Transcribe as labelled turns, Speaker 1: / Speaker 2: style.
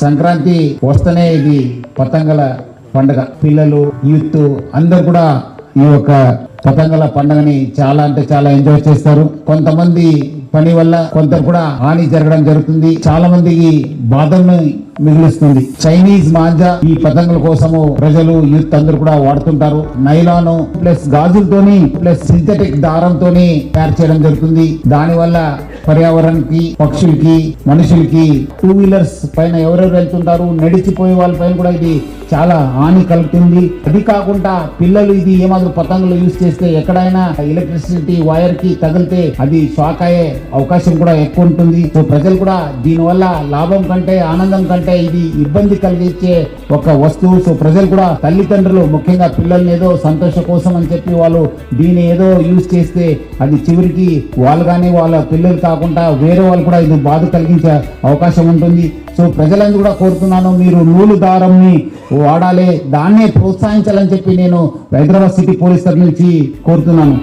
Speaker 1: సంక్రాంతి వస్తేనే ఇది పతంగల పండుగ. పిల్లలు యూత్ అందరు కూడా ఈ యొక్క పతంగల పండుగని చాలా అంటే చాలా ఎంజాయ్ చేస్తారు. కొంతమంది పని వల్ల కొంత కూడా హాని జరగడం జరుగుతుంది. చాలా మందికి బాధల్ని మిగులుస్తుంది. చైనీస్ మాంజా ఈ పతంగుల కోసము ప్రజలు యూత్ అందరూ కూడా వాడుతుంటారు. నైలాను ప్లస్ గాజులతోని ప్లస్ సింథటిక్ దారంతోని తయారు చేయడం జరుగుతుంది. దాని వల్ల పర్యావరణానికి పక్షులకి మనుషులకి టూ వీలర్స్ పైన ఎవరెవరు వెళ్తుంటారు నడిచిపోయే వాళ్ళ పైన కూడా ఇది చాలా హాని కలుగుతుంది అది కాకుండా పిల్లలు ఇది ఏమాత్రం పతంగులు యూజ్ చేస్తే ఎక్కడైనా ఎలక్ట్రిసిటీ వైర్కి తగిలితే అది షాక్ అయ్యే అవకాశం కూడా ఎక్కువ ఉంటుంది. సో ప్రజలు కూడా దీనివల్ల లాభం కంటే ఆనందం కంటే ఇది ఇబ్బంది కలిగించే ఒక వస్తువు. సో ప్రజలు కూడా తల్లిదండ్రులు ముఖ్యంగా పిల్లల్ని ఏదో సంతోషం కోసం అని చెప్పి వాళ్ళు దీన్ని ఏదో యూజ్ చేస్తే అది చివరికి వాళ్ళు కానీ వాళ్ళ పిల్లలు కాకుండా వేరే వాళ్ళు కూడా ఇది బాధ కలిగించే అవకాశం ఉంటుంది. సో ప్రజలందరూ కూడా కోరుతున్నాను మీరు నూలు దారంని వాడాలి దాన్నే ప్రోత్సహించాలని చెప్పి నేను హైదరాబాద్ సిటీ పోలీస్ తరఫు నుంచి కోరుతున్నాను.